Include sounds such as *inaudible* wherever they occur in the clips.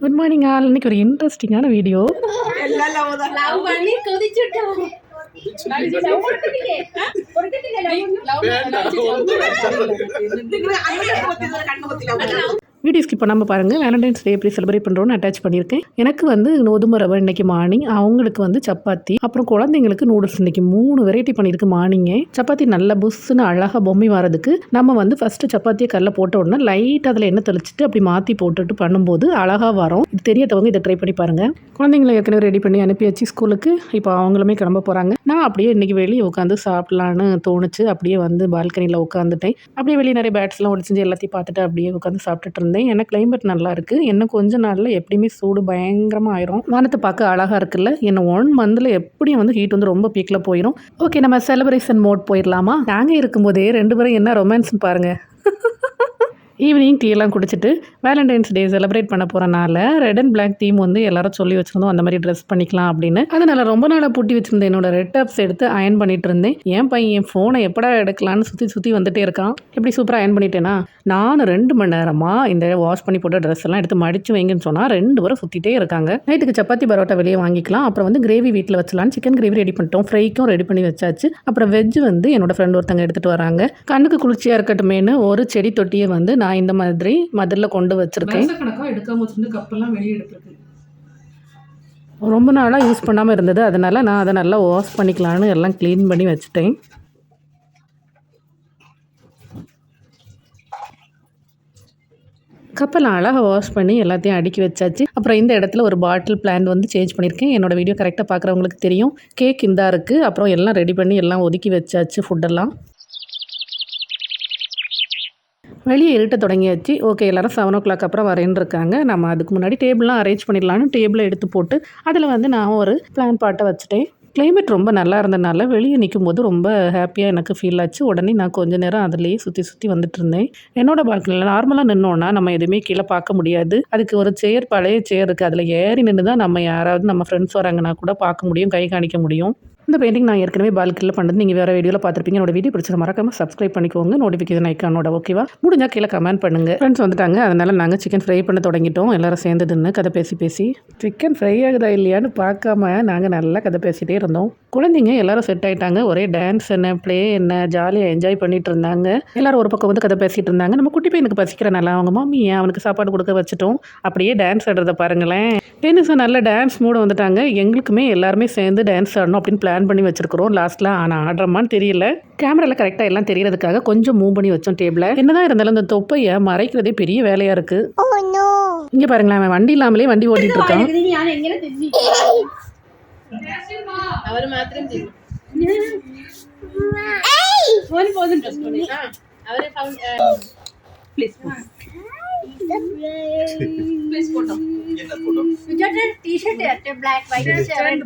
Good morning ആൾ എനിക്ക് ഒരു interesting ആണ് വീഡിയോ കണ്ണുപത്തില്ല வீடியோ ஸ்கிப் பண்ணாமல் பாருங்கள் வேலண்டைன்ஸ் டே எப்படி செலிப்ரேட் பண்ணுறோன்னு அட்டாச் பண்ணியிருக்கேன். எனக்கு வந்து கோதுமை ரவை இன்னைக்கு மார்னிங் அவங்களுக்கு வந்து சப்பாத்தி அப்புறம் குழந்தைங்களுக்கு நூடுல்ஸ் இன்னைக்கு மூணு வெரைட்டி பண்ணியிருக்கு மார்னிங்கே சப்பாத்தி நல்ல புஷ்ஷுன்னு அழகாக பொம்மை வரதுக்கு நம்ம வந்து ஃபஸ்ட்டு சப்பாத்தியை கல்ல போட்ட உடனே லைட் அதில் எண்ணெய் தெளிச்சிட்டு அப்படி மாற்றி போட்டுட்டு பண்ணும்போது அழகாக வரும். இது தெரியாதவங்க இதை ட்ரை பண்ணி பாருங்கள் குழந்தைங்களை ஏற்கனவே ரெடி பண்ணி அனுப்பியாச்சு ஸ்கூலுக்கு இப்போ அவங்களுமே கிளம்ப போகிறாங்க நான் அப்படியே இன்னைக்கு வெளியே உட்காந்து சாப்பிட்லான்னு தோணுச்சு. அப்படியே வந்து பால்கனியில் உட்காந்துட்டேன். அப்படியே வெளியே நிறைய பேட்ஸ்லாம் ஒடிச்சு எல்லாத்தையும் பார்த்துட்டு அப்படியே உட்காந்து சாப்பிட்டுட்டு வந்தேன் ஏன்னா கிளைமேட் நல்லா இருக்குது இன்னும் கொஞ்ச நாளில் எப்படியுமே சூடு பயங்கரமாக ஆயிரும். வானத்தை பார்க்க அழகாக இருக்குல்ல? என்ன ஒன் மந்தில் எப்படியும் வந்து ஹீட் வந்து ரொம்ப பீக்கில் போயிடும் ஓகே நம்ம செலிப்ரேஷன் மோட் போயிடலாமா நாங்கள் இருக்கும்போதே ரெண்டு பேரும் என்ன ரொமான்ஸ்னு பாருங்கள் *laughs* ஈவினிங் டீ எல்லாம் குடிச்சிட்டு வேலண்டைன்ஸ் டே செலிப்ரேட் பண்ண போகிறனால ரெட் அண்ட் பிளாக் தீம் வந்து எல்லாரும் சொல்லி வச்சுருந்தோம். அந்த மாதிரி ட்ரெஸ் பண்ணிக்கலாம் அப்படின்னு. அதனால் ரொம்ப நாளாக பூட்டி வச்சுருந்த என்னோட ரெட் டாப்ஸ் எடுத்து அயன் பண்ணிட்டு இருந்தேன். என் பையன் என் ஃபோனை எப்படா எடுக்கலான்னு சுற்றி சுற்றி வந்துட்டே இருக்கான். எப்படி சூப்பராக அயன் பண்ணிட்டேனா? நான் ரெண்டு மணி நேரமாக இந்த வாஷ் பண்ணி போட்ட ட்ரெஸ் எல்லாம் எடுத்து மடிச்சு வைங்கன்னு சொன்னால் ரெண்டு பேரும் சுற்றிட்டே இருக்காங்க. நைட்டுக்கு சப்பாத்தி பரோட்டா வெளியே வாங்கிக்கலாம். அப்புறம் வந்து கிரேவி வீட்டில் வச்சலான்னு சிக்கன் கிரேவி ரெடி பண்ணிட்டோம். ஃப்ரைக்கும் ரெடி பண்ணி வச்சாச்சு. அப்புறம் வெஜ் வந்து என்னோட ஃப்ரெண்ட் ஒருத்தங்க எடுத்துகிட்டு வராங்க. கண்ணுக்கு குளிர்ச்சியாக இருக்கட்டுமேனு ஒரு செடி தொட்டியை வந்து நான் இந்த மாதிரி மதுரில் கொண்டு வச்சுருக்கேன். கணக்காக எடுக்காம வச்சுருந்து கப்பெல்லாம் வெளியே எடுத்துருக்கு. ரொம்ப நாளாக யூஸ் பண்ணாமல் இருந்தது. அதனால் நான் அதை நல்லா வாஷ் பண்ணிக்கலான்னு எல்லாம் க்ளீன் பண்ணி வச்சுட்டேன். கப்பெல்லாம் அழகாக வாஷ் பண்ணி எல்லாத்தையும் அடுக்கி வச்சாச்சு. அப்புறம் இந்த இடத்துல ஒரு பாட்டில் பிளான் வந்து சேஞ்ச் பண்ணியிருக்கேன். என்னோட வீடியோ கரெக்டாக பார்க்குறவங்களுக்கு தெரியும். கேக் இந்தா இருக்குது அப்புறம் எல்லாம் ரெடி பண்ணி எல்லாம் ஒதுக்கி வச்சாச்சு ஃபுட்டெல்லாம் வெளியே இருட்ட தொடங்கியாச்சு. ஓகே எல்லாரும் செவன் ஓ கிளாக் அப்புறம் வரேன்னு இருக்காங்க. நம்ம அதுக்கு முன்னாடி டேபிள்லாம் அரேஞ்ச் பண்ணிடலான்னு டேபிளை எடுத்து போட்டு அதில் வந்து நான் ஒரு பிளான் பாட்டை வச்சுட்டேன். கிளைமேட் ரொம்ப நல்லா இருந்தனால வெளியே நிற்கும் போது ரொம்ப ஹாப்பியாக எனக்கு ஃபீல் ஆச்சு. உடனே நான் கொஞ்ச நேரம் அதுலேயே சுற்றி சுற்றி வந்துட்டு இருந்தேன். என்னோட பால்கனியில் நார்மலாக நின்னோன்னா நம்ம எதுவுமே கீழே பார்க்க முடியாது. அதுக்கு ஒரு சேர் பழைய சேர் இருக்குது அதில் ஏறி நின்று தான் நம்ம யாராவது நம்ம ஃப்ரெண்ட்ஸ் வராங்கன்னா கூட பார்க்க முடியும் கை காணிக்க முடியும். இந்த பெயிண்டிங் நான் ஏற்கனவே பால்கனியில் பண்ணது. நீங்கள் வேறு வீடியோவில் பார்த்துருப்பீங்க. என்னோட வீடியோ பிடிச்சது மறக்காமல் சப்ஸ்கிரைப் பண்ணிக்கோங்க. நோட்டிஃபிகேஷன் ஐக்கானோட ஓகேவா முடிஞ்சால் கீழே கமெண்ட் பண்ணுங்கள் ஃப்ரெண்ட்ஸ் வந்துட்டாங்க. அதனால் நாங்கள் சிக்கன் ஃப்ரை பண்ண தொடங்கிட்டோம். எல்லோரும் சேர்ந்ததுன்னு கதை பேசி பேசி. சிக்கன் ஃப்ரை ஆகுதா இல்லையான்னு பார்க்காம நாங்கள் நல்லா கதை பேசிகிட்டே இருந்தோம். குழந்தைங்க எல்லாரும் செட் ஆகிட்டாங்க ஒரே டான்ஸ் என்ன ப்ளே என்ன ஜாலியாக என்ஜாய் பண்ணிட்டு இருந்தாங்க. எல்லாரும் ஒரு பக்கம் வந்து கதை பேசிகிட்டு இருந்தாங்க. நம்ம குட்டி பையனுக்கு பசிக்கிறனால அவங்க மாமி ஏன் அவனுக்கு சாப்பாடு கொடுக்க வச்சுட்டோம். அப்படியே டான்ஸ் ஆடுறத பாருங்களேன். டென்னிஸும் நல்ல டான்ஸ் மூட வந்துட்டாங்க. எங்களுக்குமே எல்லாருமே சேர்ந்து டான்ஸ் ஆடணும் அப்படின்னு பிளான் பண்ணி வச்சிருக்கிறோம் லாஸ்ட்டில் ஆனால் ஆடுறோமான்னு தெரியல கேமராவில் கரெக்டாக எல்லாம் தெரியறதுக்காக கொஞ்சம் மூவ் பண்ணி வச்சோம் டேபிளை என்னதான் இருந்தாலும் இந்த தொப்பையை மறைக்கிறதே பெரிய வேலையாக இருக்குது இங்கே பாருங்களேன் அவன் வண்டி இல்லாமலே வண்டி ஓட்டிட்டு இருக்கான் ഞാൻ എങ്ങനെ തിരിഞ്ഞു അവര് മാത്രം തിരിഞ്ഞു ഓന് പോകുന്നുണ്ടോ സ്കൂളിൽ ആ അവര് please please photo T shirt ഇരട്ടെ black white shirt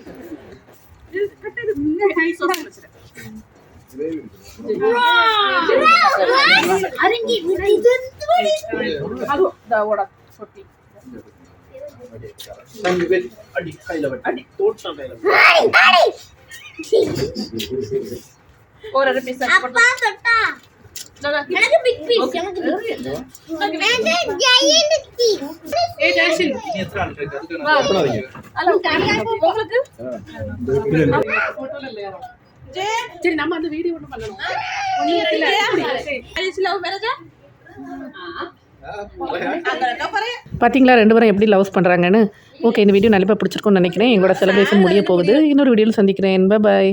you do it down, we can't me only. We பார்த்தீங்களா ரெண்டு பேரும் எப்படி லவ்ஸ் பண்ணுறாங்கன்னு ஓகே இந்த வீடியோ நல்லா பிடிச்சிருக்கும்னு நினைக்கிறேன். எங்களோட செலிப்ரேஷன் முடிய போகுது. இன்னொரு வீடியோவில் சந்திக்கிறேன். பாய்